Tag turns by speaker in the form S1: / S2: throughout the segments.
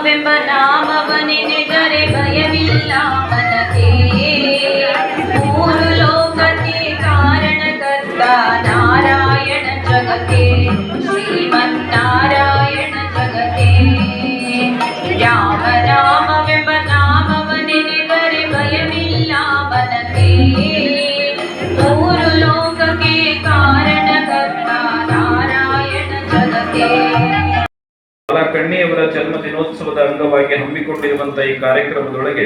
S1: ನಾವೆಂಬ ನಾಮವನೆನೆದರೆ
S2: ಕಣ್ಣಿಯವರ ಜನ್ಮ ದಿನೋತ್ಸವದ ಅಂಗವಾಗಿ ಹಮ್ಮಿಕೊಂಡಿರುವಂತಹ ಈ ಕಾರ್ಯಕ್ರಮದೊಳಗೆ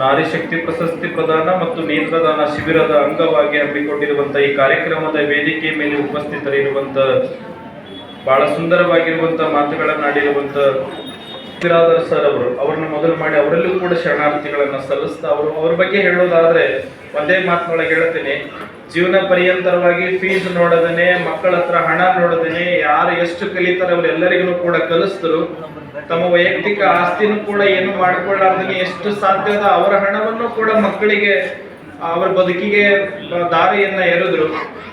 S2: ನಾರಿಶಕ್ತಿ ಪ್ರಶಸ್ತಿ ಪ್ರದಾನ ಮತ್ತು ನೇತ್ರದಾನ ಶಿಬಿರದ ಅಂಗವಾಗಿ ಹಮ್ಮಿಕೊಂಡಿರುವಂತಹ ಈ ಕಾರ್ಯಕ್ರಮದ ವೇದಿಕೆ ಮೇಲೆ ಉಪಸ್ಥಿತರಿರುವಂತ ಬಹಳ ಸುಂದರವಾಗಿರುವಂತ ಮಾತುಗಳನ್ನಾಡಿರುವಂತ ಬಿರಾದರ್ ಸರ್ ಅವರು, ಅವರನ್ನ ಮೊದಲು ಮಾಡಿ ಅವರಲ್ಲೂ ಕೂಡ ಶರಣಾರ್ಥಿಗಳನ್ನ ಸಲ್ಲಿಸ್ತಾ, ಅವರು ಅವ್ರ ಬಗ್ಗೆ ಹೇಳೋದಾದ್ರೆ ಒಂದೇ ಮಾತಿನೊಳಗೆ ಹೇಳ್ತೀನಿ. ಜೀವನ ಪರ್ಯಂತರವಾಗಿ ಫೀಸ್ ನೋಡದೇನೆ, ಮಕ್ಕಳ ಹತ್ರ ಹಣ ನೋಡದೇನೆ, ಯಾರು ಎಷ್ಟು ಕಲಿತಾರೆ ಎಲ್ಲರಿಗೂ ಕೂಡ ಕಲಿಸಿದ್ರು. ತಮ್ಮ ವೈಯಕ್ತಿಕ ಆಸ್ತಿನೂ ಕೂಡ ಏನು ಮಾಡ್ಕೊಳ್ಳಾರ್ದನೆ ಎಷ್ಟು ಸಾಧ್ಯದ ಅವರ ಹಣವನ್ನು ಕೂಡ ಮಕ್ಕಳಿಗೆ, ಅವರ ಬದುಕಿಗೆ ದಾರಿಯನ್ನ ಎರೆದ್ರು.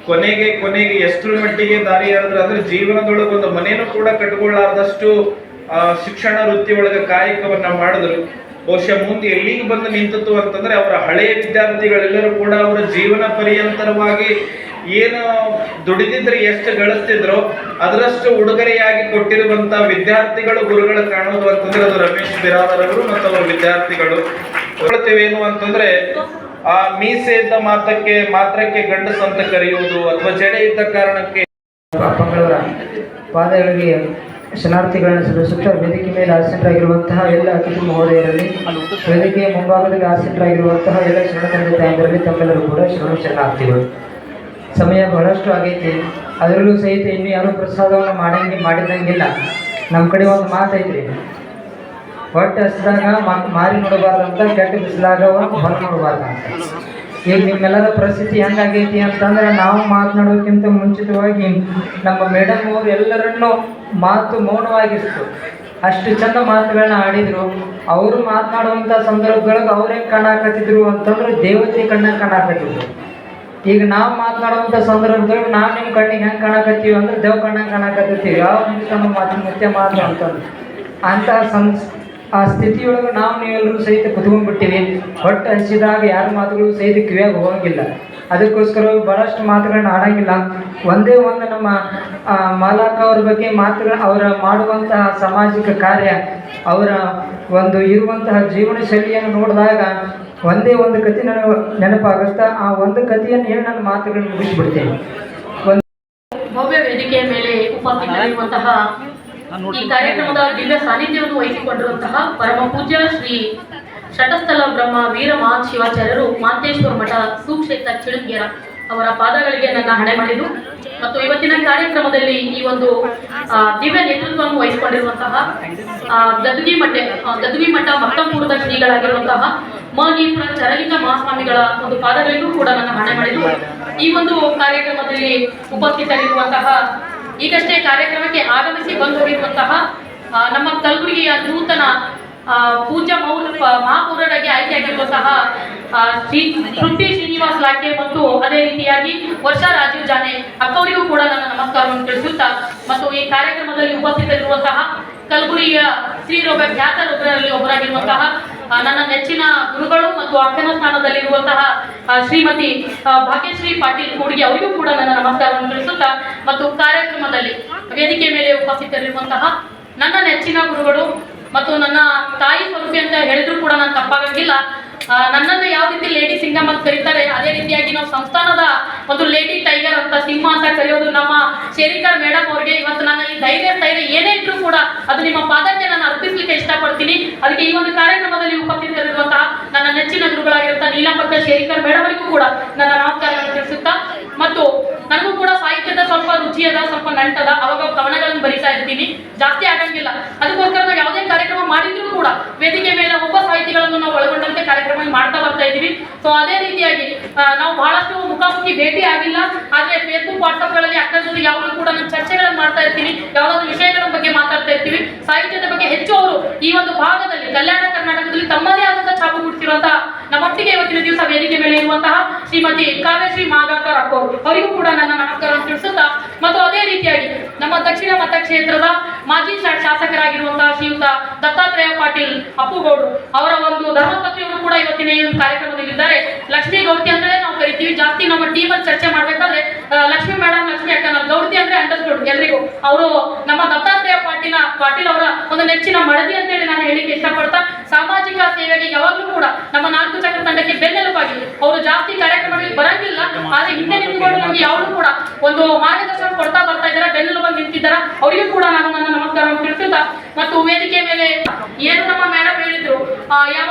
S2: ಕೊನೆಗೆ ಕೊನೆಗೆ ಎಷ್ಟರ ಮಟ್ಟಿಗೆ ದಾರಿ ಎರೆದ್ರು ಅಂದ್ರೆ ಜೀವನದೊಳಗೆ ಒಂದು ಮನೇನು ಕೂಡ ಕಟ್ಕೊಳ್ಳಾರ್ದಷ್ಟು ಶಿಕ್ಷಣ ವೃತ್ತಿ ಒಳಗೆ ಕಾಯಕವನ್ನ ಮಾಡಿದ್ರು. ಬಹುಶಃ ಮುಂದೆ ಎಲ್ಲಿಗೆ ಬಂದು ನಿಂತಿತು ಅಂತಂದ್ರೆ ಅವರ ಹಳೆಯ ವಿದ್ಯಾರ್ಥಿಗಳೆಲ್ಲರೂ ಕೂಡ ಅವರ ಜೀವನ ಪರ್ಯಂತರವಾಗಿ ಏನು ದುಡಿದಿದ್ರೆ ಎಷ್ಟು ಗಳಿಸ್ತಿದ್ರು, ಅದರಷ್ಟು ಉಡುಗೊರೆಯಾಗಿ ಕೊಟ್ಟಿರುವಂತ ವಿದ್ಯಾರ್ಥಿಗಳು ಗುರುಗಳು ಕಾಣೋದು ಅಂತಂದ್ರೆ ಅದು ರಮೇಶ್ ಬಿರಾದರ್ ಅವರು ಮತ್ತು ಅವರ ವಿದ್ಯಾರ್ಥಿಗಳು. ಏನು ಅಂತಂದ್ರೆ, ಆ ಮೀಸೆ ಇದ್ದ ಮಾತಕ್ಕೆ ಮಾತ್ರಕ್ಕೆ ಗಂಡಸಂತ ಕರೆಯುವುದು ಅಥವಾ ಜಡೆ ಇದ್ದ ಕಾರಣಕ್ಕೆ
S3: ಪಾದಗಳಿಗೆ ಶರಣಾರ್ಥಿಗಳನ್ನು ಸಲ್ಲಿಸುತ್ತಾ ವೇದಿಕೆ ಮೇಲೆ ಆಸೀನರಾಗಿರುವಂತಹ ಎಲ್ಲ ಅತಿಥಿ ಮಹೋದಯರಲ್ಲಿ ವೇದಿಕೆಯ ಮುಂಭಾಗದಲ್ಲಿ ಆಸೀನರಾಗಿರುವಂತಹ ಎಲ್ಲ ಶರಣ ತಂದೆ ತಾಯಂದರಲ್ಲಿ ತಮ್ಮೆಲ್ಲರೂ ಕೂಡ ಶರಣ ಶರಣಾರ್ಥಿಗಳು. ಸಮಯ ಬಹಳಷ್ಟು ಆಗೈತಿ. ಅದರಲ್ಲೂ ಸಹಿತ ಇನ್ನು ಯಾರು ಪ್ರಸಾದವನ್ನು ಮಾಡಂಗೆ ಮಾಡಿದಂಗಿಲ್ಲ. ನಮ್ಮ ಕಡೆ ಒಂದು ಮಾತು ಒಟ್ಟು ಹಸಿದಾಗ ಮಾರಿ ನೋಡಬಾರ್ದಂತ ಕೆಟ್ಟ ಬಿಸಿಲಾಗ ಹೊರ ಅಂತ ಈಗ ನಿಮ್ಮೆಲ್ಲರ ಪರಿಸ್ಥಿತಿ ಹೆಂಗಾಗೈತಿ ಅಂತಂದ್ರೆ ನಾವು ಮಾತನಾಡೋಕ್ಕಿಂತ ಮುಂಚಿತವಾಗಿ ನಮ್ಮ ಮೇಡಮ್ ಅವರು ಎಲ್ಲರನ್ನೂ ಮಾತು ಮೌನವಾಗಿಸ್ತು. ಅಷ್ಟು ಚಂದ ಮಾತುಗಳನ್ನ ಆಡಿದ್ರು. ಅವರು ಮಾತನಾಡುವಂಥ ಸಂದರ್ಭಗಳಿಗೆ ಅವ್ರು ಹೆಂಗೆ ಕಾಣಾಕತ್ತಿದ್ರು ಅಂತಂದ್ರೆ ದೇವತೆ ಕಣ್ಣಾಗ ಕಾಣಾಕತ್ತಿದ್ರು ಈಗ ನಾವು ಮಾತನಾಡುವಂಥ ಸಂದರ್ಭದೊಳಗೆ ನಾವು ನಿಮ್ಮ ಕಣ್ಣಿಗೆ ಹೆಂಗೆ ಕಾಣಕತ್ತೀವಿ ಅಂದ್ರೆ ದೇವ್ ಕಣ್ಣಾಗ ಕಾಣಕತ್ತೀವಿ ಯಾವ ನಮ್ಮ ಮಾತು ಮುಖ್ಯ ಮಾತು ಅಂತ ಅಂತಹ ಸಂ ಆ ಸ್ಥಿತಿಯೊಳಗೆ ನಾವು ನೀವೆಲ್ಲರೂ ಸಹಿತ ಕುತ್ಕೊಂಡ್ಬಿಟ್ಟಿವಿ. ಹೊಟ್ಟೆ ಹಸಿದಾಗ ಯಾರ ಮಾತುಗಳು ಸಹಿತ ಕಿವಿಯಾಗಿ ಹೋಗಂಗಿಲ್ಲ. ಅದಕ್ಕೋಸ್ಕರ ಭಾಳಷ್ಟು ಮಾತುಗಳನ್ನ ಆಡಂಗಿಲ್ಲ. ಒಂದೇ ಒಂದು ನಮ್ಮ ಮಾಲಾಕ ಅವ್ರ ಬಗ್ಗೆ ಮಾತುಗಳ, ಅವರ ಮಾಡುವಂತಹ ಸಾಮಾಜಿಕ ಕಾರ್ಯ, ಅವರ ಒಂದು ಇರುವಂತಹ ಜೀವನ ಶೈಲಿಯನ್ನು ನೋಡಿದಾಗ ಒಂದೇ ಒಂದು ಕತೆ ನನಗೆ ನೆನಪಾಗುತ್ತಾ ಆ ಒಂದು ಕಥೆಯನ್ನು ಹೇಳಿ ನನ್ನ ಮಾತುಗಳನ್ನು ಮುಗಿಸ್ಬಿಡ್ತೇನೆ. ಒಂದು
S4: ಭವ್ಯ ವೇದಿಕೆಯ ಮೇಲೆ ಈ ಕಾರ್ಯಕ್ರಮದ ದಿವ್ಯ ಸಾನ್ನಿಧ್ಯವನ್ನು ವಹಿಸಿಕೊಂಡಿರುವಂತಹ ಪರಮ ಪೂಜ್ಯ ಶ್ರೀ ಶಟಸ್ಥಲ ಬ್ರಹ್ಮ ವೀರಮಹಾನ್ ಶಿವಾಚಾರ್ಯರು ಮಾಂತೇಶ್ವರ ಮಠ ಸುಕ್ಷೇತ್ರ ಚಿಳಂಗೇರ ಅವರ ಪಾದಗಳಿಗೆ ನನ್ನ ಹಣೆ ಮಾಡಿದ್ರು ಮತ್ತು ಇವತ್ತಿನ ಕಾರ್ಯಕ್ರಮದಲ್ಲಿ ಈ ಒಂದು ದಿವ್ಯ ನೇತೃತ್ವವನ್ನು ವಹಿಸಿಕೊಂಡಿರುವಂತಹ ಆ, ಮಠೆ ಆ, ಮಠ ಮಕ್ಕಂಪುರದ ಶ್ರೀಗಳಾಗಿರುವಂತಹ ಮನೀಪುರ ಚರಲಿಂಗ ಮಹಾಸ್ವಾಮಿಗಳ ಒಂದು ಪಾದಗಳಿಗೂ ಕೂಡ ನನ್ನ ಹಣೆ ಮಾಡಿದ್ರು ಈ ಒಂದು ಕಾರ್ಯಕ್ರಮದಲ್ಲಿ ಉಪಸ್ಥಿತರಿರುವಂತಹ ಈಗಷ್ಟೇ ಕಾರ್ಯಕ್ರಮಕ್ಕೆ ಆಗಮಿಸಿ ಬಂದು ನಮ್ಮ ಕಲಬುರಗಿಯ ನೂತನ ಪೂಜಾ ಮೌಲ್ ಮಹಾಪೌರರಾಗಿ ಆಯ್ಕೆಯಾಗಿರುವಂತಹ ಶ್ರೀ ತೃಪ್ತಿ ಶ್ರೀನಿವಾಸ್ ಲಾಕೆ ಮತ್ತು ಅದೇ ರೀತಿಯಾಗಿ ವರ್ಷ ರಾಜೀವ್ ಜಾನೆ ಅಕ್ಕವರಿಗೂ ಕೂಡ ನನ್ನ ನಮಸ್ಕಾರವನ್ನು ತಿಳಿಸುತ್ತಾ ಮತ್ತು ಈ ಕಾರ್ಯಕ್ರಮದಲ್ಲಿ ಉಪಸ್ಥಿತರಿರುವಂತಹ ಕಲಬುರಗಿಯ ಶ್ರೀರೋಗ ಖ್ಯಾತರೊಬ್ಬರಲ್ಲಿ ಒಬ್ಬರಾಗಿರುವಂತಹ ನನ್ನ ನೆಚ್ಚಿನ ಗುರುಗಳು ಮತ್ತು ಅಕ್ಕನ ಸ್ಥಾನದಲ್ಲಿರುವಂತಹ ಶ್ರೀಮತಿ ಭಾಗ್ಯಶ್ರೀ ಪಾಟೀಲ್ ಕೂಡಿಗೆ ಅವರಿಗೂ ಕೂಡ ನನ್ನ ನಮಸ್ಕಾರವನ್ನು ತಿಳಿಸುತ್ತಾ ಮತ್ತು ಕಾರ್ಯಕ್ರಮದಲ್ಲಿ ವೇದಿಕೆ ಮೇಲೆ ಉಪಸ್ಥಿತರಿರುವಂತಹ ನನ್ನ ನೆಚ್ಚಿನ ಗುರುಗಳು ಮತ್ತು ನನ್ನ ತಾಯಿ ಸ್ವರೂಪಿ ಅಂತ ಹೇಳಿದ್ರು ಕೂಡ ನಾನು ತಪ್ಪಾಗಂಗಿಲ್ಲ. ನನ್ನನ್ನು ಯಾವ ರೀತಿ ಲೇಡಿ ಸಿಂಗಮ್ ಅಂತ ಕರೀತಾರೆ, ಅದೇ ರೀತಿಯಾಗಿ ನಾವು ಸಂಸ್ಥಾನದ ಒಂದು ಲೇಡಿ ಟೈಗರ್ ಅಂತ ಸಿಂಹ ಅಂತ ಕರೆಯೋದು ನಮ್ಮ ಶೇರಿಕರ್ ಮೇಡಮ್ ಅವ್ರಿಗೆ. ಇವತ್ತು ನಾನು ಈ ಧೈರ್ಯ, ಸ್ಥೈರ್ಯ ಏನೇ ಇದ್ರೂ ಕೂಡ ಅದು ನಿಮ್ಮ ಪಾದಕ್ಕೆ ನಾನು ಅರ್ಪಿಸಲಿಕ್ಕೆ ಇಷ್ಟಪಡ್ತೀನಿ. ಅದಕ್ಕೆ ಈ ಒಂದು ಕಾರ್ಯಕ್ರಮದಲ್ಲಿ ಉಪಸ್ಥಿತರಿರುವಂತಹ ನನ್ನ ನೆಚ್ಚಿನ ಗುರುಗಳಾಗಿರುವಂತಹ ನೀಲಪಕ್ಕ ಶೇರಿಕರ್ ಮೇಡಮ್ ಅವರಿಗೂ ಕೂಡ ನನ್ನ ನಮಸ್ಕಾರಗಳನ್ನು ತಿಳಿಸುತ್ತಾ, ಮತ್ತು ನನಗೂ ಕೂಡ ಸಾಹಿತ್ಯದ ಸ್ವಲ್ಪ ರುಚಿಯದ, ಸ್ವಲ್ಪ ನಂಟದ ಅವಾಗ ಕವನಗಳನ್ನು ಬರಿತಾ ಇರ್ತೀನಿ. ಜಾಸ್ತಿ ಆಗಂಗಿಲ್ಲ. ಅದಕ್ಕೋಸ್ಕರ ನಾವು ಯಾವುದೇ ಕಾರ್ಯಕ್ರಮ ಮಾಡಿದ್ರು ಕೂಡ ವೇದಿಕೆ ಮೇಲೆ ಒಬ್ಬ ಸಾಹಿತಿಗಳನ್ನು ನಾವು ಕಾರ್ಯಕ್ರಮ ಮಾಡ್ತಾ ಬರ್ತಾ ಇದ್ದೀವಿ. ಸೊ ಅದೇ ರೀತಿಯಾಗಿ ನಾವು ಬಹಳಷ್ಟು ಮುಖಾಮುಖಿ ಭೇಟಿ ಆಗಿಲ್ಲ. ಆದ್ರೆ ಫೇಸ್ಬುಕ್ ವಾಟ್ಸ್ಆಪ್ಗಳಲ್ಲಿ ಅಕ್ಕನ ಜೊತೆ ಯಾವಾಗಲೂ ಕೂಡ ನಾನು ಚರ್ಚೆಗಳನ್ನು ಮಾಡ್ತಾ ಇರ್ತೀನಿ ಯಾವುದಾದ್ರು ವಿಷಯಗಳ ಬಗ್ಗೆ ಮಾತಾಡ್ತಾ ಇರ್ತೀವಿ. ಸಾಹಿತ್ಯದ ಬಗ್ಗೆ ಹೆಚ್ಚು ಅವರು ಈ ಒಂದು ಭಾಗದಲ್ಲಿ, ಕಲ್ಯಾಣ ಕರ್ನಾಟಕದಲ್ಲಿ ತಮ್ಮದೇ ಆದಂತಹ ಛಾಪು ಮೂಡಿಸಿರುವಂತಹ ನಮ್ಮೊಟ್ಟಿಗೆ ಇವತ್ತಿನ ದಿವಸ ವೇದಿಕೆ ಮೇಲೆ ಇರುವಂತಹ ಶ್ರೀಮತಿ ಕಾವ್ಯಶ್ರೀ ಮಾಗಾಕರ್ ಅಕ್ಕೋರು. ಅವರಿಗೂ ಕೂಡ ನನ್ನ ನಮಸ್ಕಾರವನ್ನು ತಿಳಿಸುತ್ತಾ, ಮತ್ತು ಅದೇ ರೀತಿಯಾಗಿ ನಮ್ಮ ಮತಕ್ಷೇತ್ರದ ಮಾಜಿ ಶಾಸಕರಾಗಿರುವಂತಹ ಶ್ರೀಯುತ ದತ್ತಾತ್ರೇಯ ಪಾಟೀಲ್ ಅಪ್ಪುಗೌಡರು ಅವರ ಒಂದು ಧರ್ಮಪತ್ನಿಯವರು ಕೂಡ ಇವತ್ತಿನ ಈ ಕಾರ್ಯಕ್ರಮದಲ್ಲಿದ್ದಾರೆ ಲಕ್ಷ್ಮೀ ಗೌರ್ತಿ ಅಂದ್ರೆ ನಾವು ಕರಿತೀವಿ. ಜಾಸ್ತಿ ನಮ್ಮ ಟೀಮಲ್ಲಿ ಚರ್ಚೆ ಮಾಡ್ಬೇಕಾದ್ರೆ ಲಕ್ಷ್ಮಿ ಮೇಡಮ್ ಲಕ್ಷ್ಮಿ ಅಕ್ಕ ಗೌಡ್ತಿ ಅಂದ್ರೆ ಅಂಡರ್ಸ್ಟುಡ್ ಎಲ್ರಿಗೂ. ಅವರು ನಮ್ಮ ದತ್ತಾತ್ರೇಯ ಪಾಟೀಲ, ಪಾಟೀಲ್ ಅವರ ಒಂದು ನೆಚ್ಚಿನ ಮಡದಿ ಅಂತೇಳಿ ನಾನು ಹೇಳಿಕ್ಕೆ ಇಷ್ಟಪಡ್ತಾ, ಸಾಮಾಜಿಕ ಸೇವೆಗೆ ಯಾವಾಗಲೂ ಕೂಡ ನಮ್ಮ ನಾಲ್ಕು ಚಕ್ರ ತಂಡಕ್ಕೆ ಬೆನ್ನೆಲುಬಾಗಿ ಅವರು ಜಾಸ್ತಿ ಕಾರ್ಯಕ್ರಮಗಳಿಗೆ ಬರಂಗಿಲ್ಲ, ಆದ್ರೆ ಹಿಂದೆ ನಿಂತ್ಕೊಂಡು ನಮಗೆ ಯಾವ್ದು ಕೂಡ ಒಂದು ಮಾರ್ಗದರ್ಶನ ಕೊಡ್ತಾ ಬರ್ತಾ ಇದ್ದಾರೆ ಬಂದು ನಿಂತಿದ್ದಾರೆ. ಅವರಿಗೂ ಕೂಡ ನಾನು ನನ್ನ ನಮಸ್ಕಾರ ತಿಳಿಸುತ್ತಾ, ಮತ್ತು ವೇದಿಕೆ ಮೇಲೆ ಏನು ನಮ್ಮ ಮೇಡಮ್ ಹೇಳಿದ್ರು ಯಾವ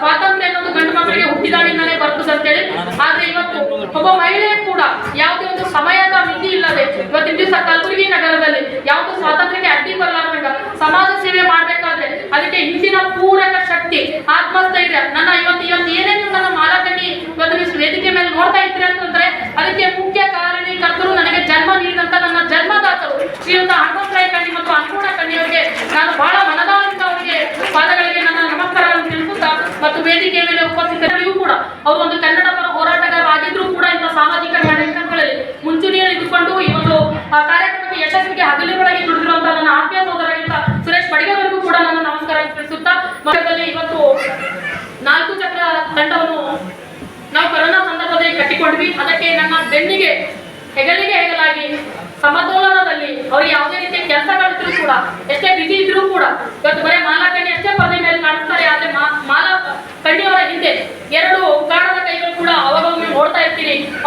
S4: ಸ್ವಾತಂತ್ರ್ಯ ಅನ್ನೋದು ಗಂಡು ಮಕ್ಕಳಿಗೆ ಹುಟ್ಟಿದಾಗಿಂದಲೇ ಬರ್ತದೆ ಅಂತೇಳಿ ಆದ್ರೆ ಇವತ್ತು ಒಬ್ಬ ಮಹಿಳೆ ಕೂಡ ಯಾವುದೇ ಒಂದು ಸಮಯದ ಮಿತಿ ಇಲ್ಲದೆ, ಇವತ್ತಿನ ದಿವಸ ಕಲಬುರಗಿ ನಗರದಲ್ಲಿ ಯಾವುದು ಸ್ವಾತಂತ್ರ್ಯಕ್ಕೆ ಅಡ್ಡಿ ಬರಲಾರ್ದಂಗ ಸಮಾಜ ಸೇವೆ ಮಾಡ್ಬೇಕಾದ್ರೆ ಅದಕ್ಕೆ ಹಿಂದಿನ ಪೂರಕ ಶಕ್ತಿ, ಆತ್ಮಸ್ಥೈರ್ಯ, ನನ್ನ ಇವತ್ತು ಇವತ್ತು ಏನೇನು ನನ್ನ ಮಾಲಕನಿ ಇವತ್ತು ನೀವು ವೇದಿಕೆ ಮೇಲೆ ನೋಡ್ತಾ ಇದ್ರಿ ಅಂತಂದ್ರೆ ಅದಕ್ಕೆ ಮುಖ್ಯ ಕಾರಣೀಕರ್ತರು ನನಗೆ ಜನ್ಮ ನೀಡಿದಂತ ನನ್ನ ಜನ್ಮದಾತರು ಶ್ರೀಯುತ ಹನುಮಂತರಾಯ ಕಣ್ಣಿ ಮತ್ತು ಅನ್ನಪೂರ್ಣ ಕಣ್ಣಿಯವರಿಗೆ ನಾನು ಬಹಳ ಮನದಾರಿಂದ ಅವರಿಗೆ ಪಾದಗಳಿಗೆ ನನ್ನ ನಮಸ್ಕಾರವನ್ನು ತಿಳಿಸುತ್ತಾ ಮತ್ತು ವೇದಿಕೆ ಮೇಲೆ ಉಪಸ್ಥಿತರಿಗೂ ಕೂಡ, ಅವರು ಒಂದು ಕನ್ನಡ ಪರ ಹೋರಾಟಗಾರರಾಗಿದ್ರು ಕೂಡ ಇಂಥ ಸಾಮಾಜಿಕ ಕಾರ್ಯಕ್ರಮಗಳಲ್ಲಿ ಮುಂಚೂಣಿಯಲ್ಲಿ ಇದ್ದುಕೊಂಡು ಈ ಒಂದು ಕಾರ್ಯಕ್ರಮಕ್ಕೆ ಯಶಸ್ವಿಗೆ ಹಗಲಿನೊಳಗೆ ದುಡಿದಿರುವಂತಹ ನನ್ನ ಆತ್ಮೀಯ ಸೋದರಗಿಂತ ಸುರೇಶ್ ಪಡಿಗವರಿಗೂ ಕೂಡ ನನ್ನ ನಮಸ್ಕಾರ ತಿಳಿಸುತ್ತಾ ಮಠದಲ್ಲಿ ಇವತ್ತು ನಾಲ್ಕು ಚಕ್ರ ತಂಡವನ್ನು ನಾವು ಕೊರೋನಾ ಸಂದರ್ಭದಲ್ಲಿ ಕಟ್ಟಿಕೊಂಡ್ವಿ. ಅದಕ್ಕೆ ನನ್ನ ಬೆನ್ನಿಗೆ ಹೆಗಲಿಗೆ ಹೆಗಲಾಗಿ ಸಮತೋಲನದಲ್ಲಿ ಅವ್ರಿಗೆ ಯಾವುದೇ ರೀತಿಯ ಕೆಲಸಗಳಿದ್ರು ಕೂಡ ಎಷ್ಟೇ ಬಿಸಿ ಇದ್ರೂ ಕೂಡ ಇವತ್ತು ಬರೀ ಮಾಲಾ ಕಣ್ಣಿ ಅಷ್ಟೇ ಪರದೆ ಮೇಲೆ ಕಾಣಿಸ್ತಾರೆ ಆದ್ರೆ ಮಾ- ಮಾಲಾ ಕಣ್ಣಿಯವರ ಹಿಂದೆ ಎರಡು ಕಾರಣದ ಕೈಗಳು ಕೂಡ ಅವಾಗೊಮ್ಮೆ ನೋಡ್ತಾ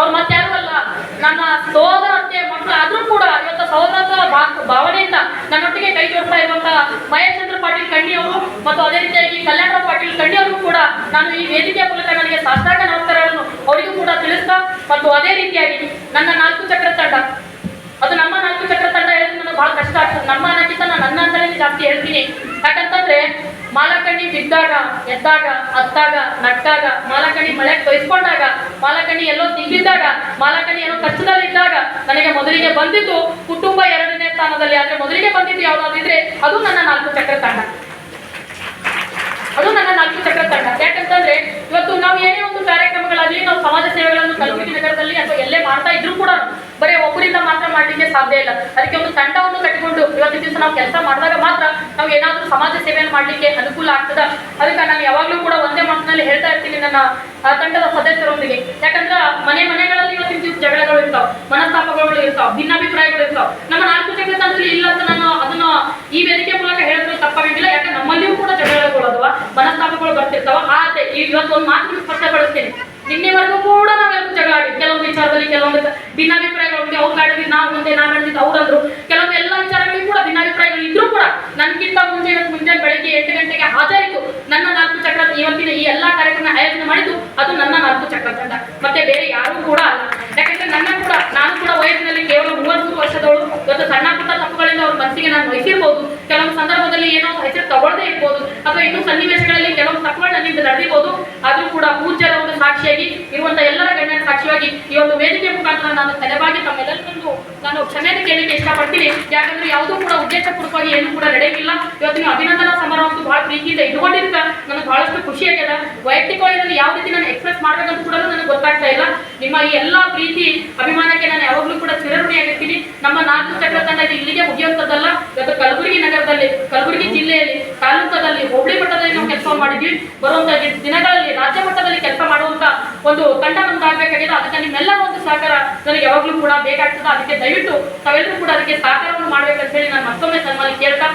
S4: ಇರ್ತೀನಿ ಮತ್ತೆ ಯಾರು ಅಲ್ಲ, ನನ್ನ ಸೋದರತ್ತೆ ಮಕ್ಕಳು ಆದ್ರೂ ಕೂಡ ಇವತ್ತು ಸಹೋದರದ ಭಾ- ಭಾವನೆಯಿಂದ ನನ್ನೊಟ್ಟಿಗೆ ಕೈ ಜೋಡ್ತಾ ಇರುವಂತಹ ಮಹೇಶ್ ಪಾಟೀಲ್ ಕಣ್ಣಿಯವರು ಮತ್ತು ಅದೇ ರೀತಿಯಾಗಿ ಕಲ್ಯಾಣರಾವ್ ಪಾಟೀಲ್ ಕಣ್ಣಿಯವರು ಕೂಡ ನಾನು ಈ ವೇದಿಕೆಯ ಮೂಲಕ ನನಗೆ ಸಾಷ್ಟಾಂಗ ನಮಸ್ಕಾರಗಳನ್ನು ಅವರಿಗೂ ಕೂಡ ತಿಳಿಸ್ತಾ ಮತ್ತು ಅದೇ ರೀತಿಯಾಗಿ ನನ್ನ ನಾಲ್ಕು ಚಕ್ರ ತಂಡ. ಅದು ನಮ್ಮ ನಾಲ್ಕು ಚಕ್ರ ತಂಡ ಹೇಳಿದ್ರೆ ನನಗೆ ಬಹಳ ಕಷ್ಟ ಆಗ್ತದೆ. ನಮ್ಮ ಅನ್ನಕ್ಕಿಂತ ನಾನು ನನ್ನ ಅಂತಲೇ ಜಾಸ್ತಿ ಹೇಳ್ತೀನಿ. ಯಾಕಂತಂದ್ರೆ ಮಾಲಕಣ್ಣಿ ಬಿದ್ದಾಗ, ಎದ್ದಾಗ ಅತ್ತಾಗ ನಟ್ಟಾಗ ಮಾಲಕಣಿ ಮಳೆ ತೊಯ್ಸ್ಕೊಂಡಾಗ ಮಾಲಕಣಿ ಎಲ್ಲೋ ತಿಂದಿದ್ದಾಗ ಮಾಲಕಣಿ ಏನೋ ಕಚ್ಚದಲ್ಲಿದ್ದಾಗ ನನಗೆ ಮೊದಲಿಗೆ ಬಂದಿದ್ದು ಕುಟುಂಬ ಎರಡನೇ ಸ್ಥಾನದಲ್ಲಿ. ಆದ್ರೆ ಮೊದಲಿಗೆ ಬಂದಿದ್ದು ಯಾವುದಾದಿದ್ರೆ ಅದು ನನ್ನ ನಾಲ್ಕು ಚಕ್ರ ತಂಡ. ಅದು ನನ್ನ ನಾಲ್ಕು ಚಕ್ರ ತಂಡ. ಯಾಕಂತಂದ್ರೆ ಇವತ್ತು ನಾವು ಏನೇ ಒಂದು ಕಾರ್ಯಕ್ರಮಗಳಾಗಲಿ ನಾವು ಸಮಾಜ ಸೇವೆಗಳನ್ನು ಕಲಬುರಗಿ ನಗರದಲ್ಲಿ ಅಥವಾ ಎಲ್ಲೇ ಮಾಡ್ತಾ ಇದ್ರೂ ಕೂಡ ಬರೀ ಒಬ್ಬರಿಂದ ಮಾತ್ರ ಮಾಡ್ಲಿಕ್ಕೆ ಸಾಧ್ಯ ಇಲ್ಲ. ಅದಕ್ಕೆ ಒಂದು ತಂಡವನ್ನು ಕಟ್ಟಿಕೊಂಡು ಇವತ್ತಿನ ದಿವಸ ನಾವು ಕೆಲಸ ಮಾಡಿದಾಗ ಮಾತ್ರ ನಾವು ಏನಾದರೂ ಸಮಾಜ ಸೇವೆಯನ್ನು ಮಾಡಲಿಕ್ಕೆ ಅನುಕೂಲ ಆಗ್ತದ? ಅದಕ್ಕೆ ನಾನು ಯಾವಾಗಲೂ ಕೂಡ ಒಂದೇ ಮಾತಿನಲ್ಲಿ ಹೇಳ್ತಾ ಇರ್ತೀನಿ ನನ್ನ ತಂಡದ ಸದಸ್ಯರೊಂದಿಗೆ. ಯಾಕಂದ್ರೆ ಮನೆ ಮನೆಗಳಲ್ಲಿ ಇವತ್ತಿನ ದಿವಸ ಜಗಳಗಳು ಇರ್ತಾವ, ಮನಸ್ತಾಪಗಳು ಇರ್ತಾವ, ಭಿನ್ನಾಭಿಪ್ರಾಯಗಳು ಇರ್ತಾವ. ನಮ್ಮ ನಾಲ್ಕು ಜಗಳ ಇಲ್ಲ ಅಂತ ನಾನು ಅದನ್ನ ಈ ವೇದಿಕೆ ಮೂಲಕ ಹೇಳಿದ್ರು ತಪ್ಪಾಗಿಲ್ಲ ಯಾಕಂದ್ರೆ ನಮ್ಮಲ್ಲಿಯೂ ಕೂಡ ಜಗಳಗಳು ಅದಾವ, ಮನಸ್ತಾಪಗಳು ಬರ್ತಿರ್ತಾವ. ಆದ್ರೆ ಇವತ್ತು ಒಂದು ಮಾತು ಸ್ಪಷ್ಟಪಡಿಸ್ತೀನಿ ನಿನ್ನೆವರೆಗೂ ಕೂಡ ನಾವೆಲ್ಲರೂ ಜಗಳ ಆಡಿ ಕೆಲವೊಂದು ವಿಚಾರದಲ್ಲಿ ಕೆಲವೊಂದು ಭಿನ್ನಾಭಿಪ್ರಾಯಗಳು ಅವ್ರು ಆಡಿದ್ವಿ ನಾವು ಮುಂದೆ ನಾನು ಆಡಿದ್ದು ಅವ್ರಂದ್ರು. ಕೆಲವೊಂದು ಎಲ್ಲ ವಿಚಾರಗಳಿಗೂ ಕೂಡ ಭಿನ್ನಾಭಿಪ್ರಾಯಗಳು ಇದ್ರೂ ಕೂಡ ನನ್ಗಿಂತ ಮುಂಚೆ ಮುಂಜಾನೆ ಬೆಳಗ್ಗೆ ಎಂಟು ಗಂಟೆಗೆ ಹಾಜರಿದ್ದು ನನ್ನ ನಾಲ್ಕು ಚಕ್ರ, ಇವತ್ತಿನ ಈ ಎಲ್ಲಾ ಕಾರ್ಯಕ್ರಮ ಆಯೋಜನೆ ಮಾಡಿದ್ದು ಅದು ನನ್ನ ನಾಲ್ಕು ಚಕ್ರ ತಂಡ. ಮತ್ತೆ ಬೇರೆ ಯಾರು ಕೂಡ ಅಲ್ಲ ಯಾಕಂದ್ರೆ ನನ್ನ ಕೂಡ ನಾನು ಕೂಡ ವಯಸ್ಸಿನಲ್ಲಿ ಕೇವಲ ಮೂವತ್ಮೂರು ವರ್ಷದವಳು ಇವತ್ತು ಸಣ್ಣ ಪುಟ್ಟ ತಪ್ಪುಗಳಿಂದ ಅವ್ರ ಮನಸ್ಸಿಗೆ ನಾನು ವಹಿಸಿರ್ಬೋದು ಕೆಲವೊಂದು ಸಂದರ್ಭದಲ್ಲಿ ಏನೋ ಹೆಸರು ತಗೊಳ್ಳದೇ ಇರ್ಬೋದು ಅಥವಾ ಇನ್ನೂ ಸನ್ನಿವೇಶಗಳಲ್ಲಿ ಕೆಲವೊಂದು ತಪ್ಪುಗಳು ನನ್ನಿಂದ ನಡೆಯಬಹುದು ಆದ್ರೂ ಕೂಡ ಪೂಜ್ಯರ ಒಂದು ಸಾಕ್ಷಿಯಾಗಿ ಇರುವಂತಹ ಎಲ್ಲರ ಗಣ್ಯರ ಸಾಕ್ಷಿಯಾಗಿ ಈ ಒಂದು ವೇದಿಕೆ ಮುಖಾಂತರ ನಾನು ತಲೆಬಾಗಿ ತಮ್ಮೆಲ್ಲರಿಗೂ ನಾನು ಕ್ಷಮೆಯನ್ನು ಕೇಳಲಿಕ್ಕೆ ಇಷ್ಟಪಡ್ತೀನಿ. ಯಾಕಂದ್ರೆ ಯಾವುದೂ ಕೂಡ ಉದ್ದೇಶಪೂರ್ವಕವಾಗಿ ಏನು ಕೂಡ ನಡೆಯಲಿಲ್ಲ. ಇವತ್ತು ನೀವು ಅಭಿನಂದನಾ ಸಮಾರಂಭ ಬಹಳ ಪ್ರೀತಿಯಿಂದ ಇಟ್ಕೊಂಡಿರ್ತ ನನಗೆ ಬಹಳಷ್ಟು ಖುಷಿ ಆಗ್ಯದ ವೈಯಕ್ತಿಕವಾಗಿ ನಾನು ಯಾವ ರೀತಿ ನಾನು ಎಕ್ಸ್ಪ್ರೆಸ್ ಮಾಡಬೇಕಂತ ಕೂಡ ನನಗೆ ಗೊತ್ತಾಗ್ತಾ ಇಲ್ಲ. ನಿಮ್ಮ ಈ ಎಲ್ಲ ಪ್ರೀತಿ, ಅಭಿಮಾನಕ್ಕೆ ನಾನು ಯಾವಾಗಲೂ ಕೂಡ ಚಿರಋಣಿಯಾಗಿರ್ತೀನಿ. ನಮ್ಮ ನಾಲ್ಕು ಚಕ್ರ ತಂಡ ಇಲ್ಲಿಗೆ ಮುಗಿಯುವಂಥದ್ದಲ್ಲ ಇವತ್ತು ಕಲಬುರಗಿ ನಗರದಲ್ಲಿ, ಕಲಬುರಗಿ ಜಿಲ್ಲೆಯಲ್ಲಿ ತಾಲೂಕದಲ್ಲಿ ಹೋಬಳಿ ಮಟ್ಟದಲ್ಲಿ ನಾವು ಕೆಲಸ ಮಾಡಿದ್ವಿ ಬರುವಂತ ದಿನಗಳಲ್ಲಿ, ರಾಜ್ಯ ಮಟ್ಟದಲ್ಲಿ ಕೆಲಸ ಮಾಡುವಂತ ಒಂದು ತಂಡ ನಮ್ದಾಗಬೇಕಾಗಿದೆ. ಅದಕ್ಕೆ ನಿಮ್ಮೆಲ್ಲರ ಒಂದು ಸಹಕಾರ ನನಗೆ ಯಾವಾಗಲೂ ಕೂಡ ಬೇಕಾಗ್ತದೆ. ಅದಕ್ಕೆ ದಯವಿಟ್ಟು ತಾವೆಲ್ಲರೂ ಕೂಡ ಅದಕ್ಕೆ ಸಹಕಾರವನ್ನು ಮಾಡ್ಬೇಕಂತ ಹೇಳಿ ನಾನು ಮತ್ತೊಮ್ಮೆ ತಮ್ಮಲ್ಲಿ ಕೇಳ್ತಾ